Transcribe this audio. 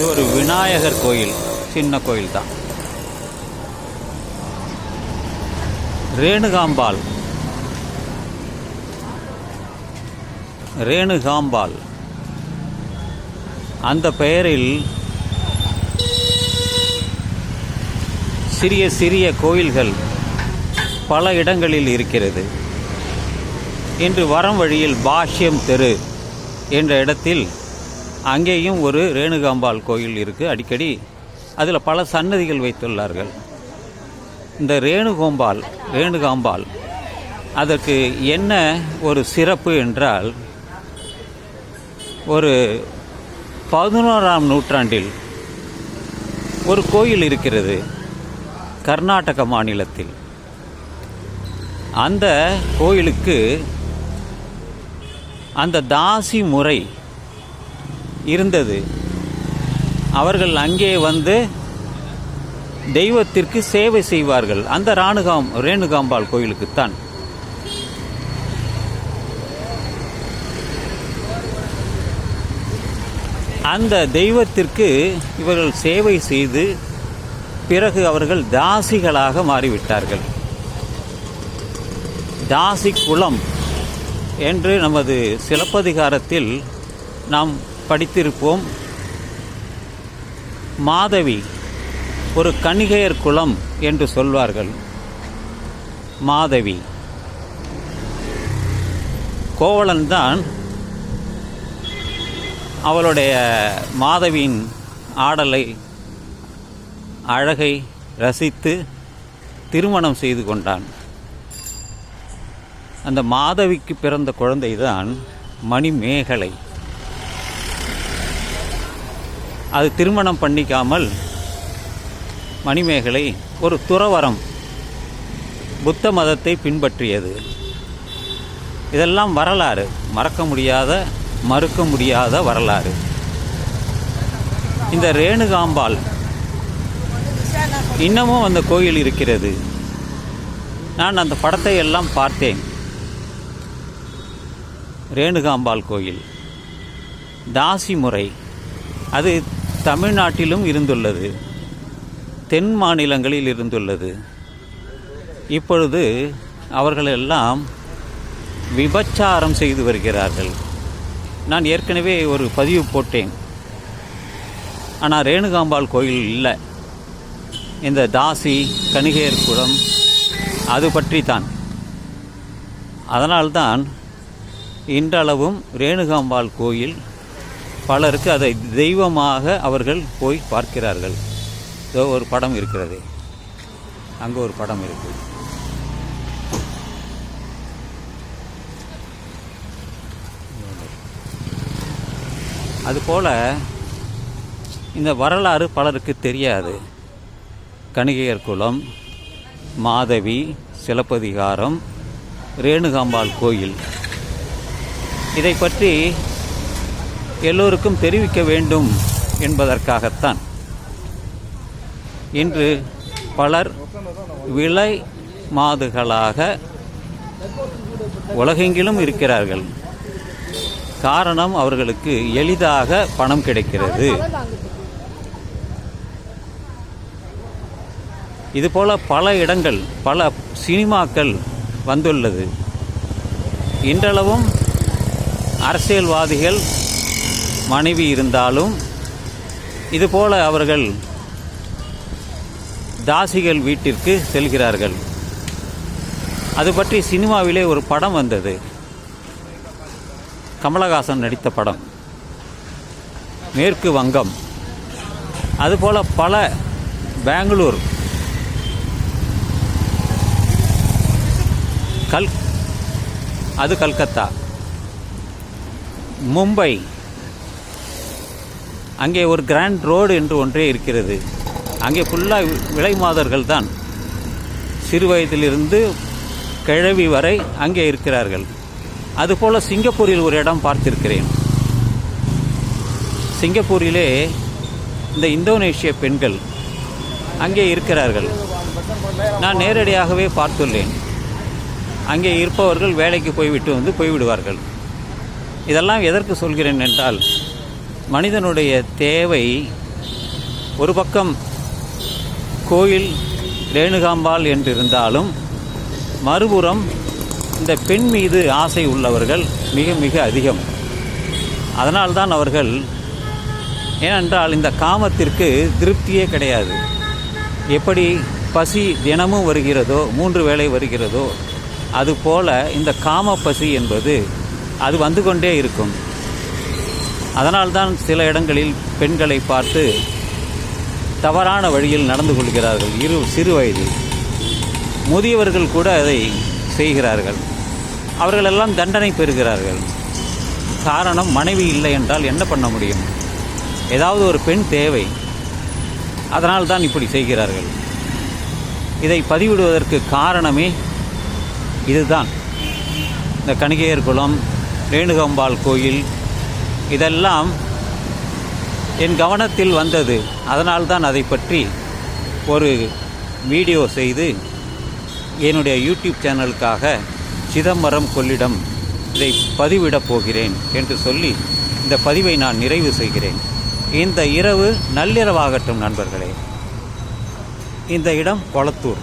இது ஒரு விநாயகர் கோயில் சின்ன கோயில் தான் ரேணுகாம்பாள். ரேணுகாம்பாள். அந்த பெயரில் சிறிய சிறிய கோயில்கள் பல இடங்களில் இருக்கிறது. இன்று வரம் வழியில் பாஷ்யம் தெரு என்ற இடத்தில் அங்கேயும் ஒரு ரேணுகாம்பாள் கோயில் இருக்குது அடிக்கடி அதில் பல சன்னதிகள் வைத்துள்ளார்கள். இந்த ரேணுகோம்பாள் ரேணுகாம்பாள் அதற்கு என்ன ஒரு சிறப்பு என்றால் ஒரு பதினோராம் நூற்றாண்டில் ஒரு கோயில் இருக்கிறது கர்நாடக மாநிலத்தில். அந்த கோயிலுக்கு அந்த தாசி முறை இருந்தது. அவர்கள் அங்கே வந்து தெய்வத்திற்கு சேவை செய்வார்கள். அந்த ராணுகாம் ரேணுகாம்பாள் கோயிலுக்குத்தான். அந்த தெய்வத்திற்கு இவர்கள் சேவை செய்து பிறகு அவர்கள் தாசிகளாக மாறிவிட்டார்கள். தாசி குலம் என்று நமது சிலப்பதிகாரத்தில் நாம் படித்திருப்போம். மாதவி ஒரு கணிகையர் குலம் என்று சொல்வார்கள். மாதவி. கோவலன்தான் அவளுடைய மாதவியின் ஆடலை அழகை ரசித்து திருமணம் செய்து கொண்டான். அந்த மாதவிக்கு பிறந்த குழந்தைதான் மணிமேகலை. அது திருமணம் பண்ணிக்காமல் மணிமேகலை ஒரு துறவரம் புத்த மதத்தை பின்பற்றியது. இதெல்லாம் வரலாறு. மறக்க முடியாத மறுக்க முடியாத வரலாறு. இந்த ரேணுகாம்பாள் இன்னமும் அந்த கோயில் இருக்கிறது. நான் அந்த படத்தை எல்லாம் பார்த்தேன். ரேணுகாம்பாள் கோயில். தாசி முறை அது தமிழ்நாட்டிலும் இருந்துள்ளது. தென் மாநிலங்களில் இருந்துள்ளது. இப்பொழுது அவர்களெல்லாம் விபச்சாரம் செய்து வருகிறார்கள். நான் ஏற்கனவே ஒரு பதிவு போட்டேன். ஆனால் ரேணுகாம்பாள் கோயில் இல்லை. இந்த தாசி கணிகையர் குளம் அது பற்றி தான் அதனால்தான் இன்றளவும் ரேணுகாம்பாள் கோயில் பலருக்கு அதை தெய்வமாக அவர்கள் போய் பார்க்கிறார்கள். இதோ ஒரு படம் இருக்கிறது. அங்கே ஒரு படம் இருக்குது அதுபோல் இந்த வரலாறு பலருக்கு தெரியாது. கணிகையர் குலம் மாதவி சிலப்பதிகாரம் ரேணுகாம்பாள் கோயில். இதை பற்றி எல்லோருக்கும் தெரிவிக்க வேண்டும் என்பதற்காகத்தான். இன்று பலர் விலை மாதுகளாக உலகெங்கிலும் இருக்கிறார்கள். காரணம் அவர்களுக்கு எளிதாக பணம் கிடைக்கிறது. இதுபோல பல இடங்கள் பல சினிமாக்கள் வந்துள்ளது. இன்றளவும் அரசியல்வாதிகள் மனைவி இருந்தாலும் இதுபோல அவர்கள் தாசிகள் வீட்டிற்கு செல்கிறார்கள். அது பற்றி சினிமாவிலே ஒரு படம் வந்தது. கமலஹாசன் நடித்த படம். மேற்கு வங்கம். அதுபோல பல பெங்களூர். கல் அது கல்கத்தா. மும்பை. அங்கே ஒரு கிராண்ட் ரோடு என்று ஒன்றே இருக்கிறது. அங்கே ஃபுல்லாக விலை மாதர்கள் தான். சிறு வயதிலிருந்து கிழவி வரை அங்கே இருக்கிறார்கள். அதுபோல் சிங்கப்பூரில் ஒரு இடம் பார்த்திருக்கிறேன். சிங்கப்பூரிலே இந்த இந்தோனேஷிய பெண்கள் அங்கே இருக்கிறார்கள். நான் நேரடியாகவே பார்த்துள்ளேன். அங்கே இருப்பவர்கள் வேலைக்கு போய்விட்டு வந்து போய்விடுவார்கள். இதெல்லாம் எதற்கு சொல்கிறேன் என்றால் மனிதனுடைய தேவை ஒரு பக்கம் கோயில் ரேணுகாம்பாள் என்றிருந்தாலும் மறுபுறம் இந்த பெண் மீது ஆசை உள்ளவர்கள் மிக மிக அதிகம். அதனால்தான் அவர்கள் ஏனென்றால் இந்த காமத்திற்கு திருப்தியே கிடையாது. எப்படி பசி தினமும் வருகிறதோ மூன்று வேளை வருகிறதோ அதுபோல இந்த காம பசி என்பது அது வந்து கொண்டே இருக்கும். அதனால்தான் சில இடங்களில் பெண்களை பார்த்து தவறான வழியில் நடந்து கொள்கிறார்கள் இரு சிறு வயதில். முதியவர்கள் கூட அதை செய்கிறார்கள். அவர்களெல்லாம் தண்டனை பெறுகிறார்கள். காரணம் மனைவி இல்லை என்றால் என்ன பண்ண முடியும்? ஏதாவது ஒரு பெண் தேவை. அதனால் தான் இப்படி செய்கிறார்கள். இதை பதிவிடுவதற்கு காரணமே இதுதான். இந்த கணிகையர் குளம் ரேணுகம்பாள் கோயில் இதெல்லாம் என் கவனத்தில் வந்தது. அதனால்தான் அதை பற்றி ஒரு வீடியோ செய்து என்னுடைய யூடியூப் சேனலுக்காக சிதம்பரம் கொள்ளிடம் இதை பதிவிடப் போகிறேன் என்று சொல்லி இந்த பதிவை நான் நிறைவு செய்கிறேன். இந்த இரவு நள்ளிரவாகட்டும் நண்பர்களே. இந்த இடம் கொளத்தூர்.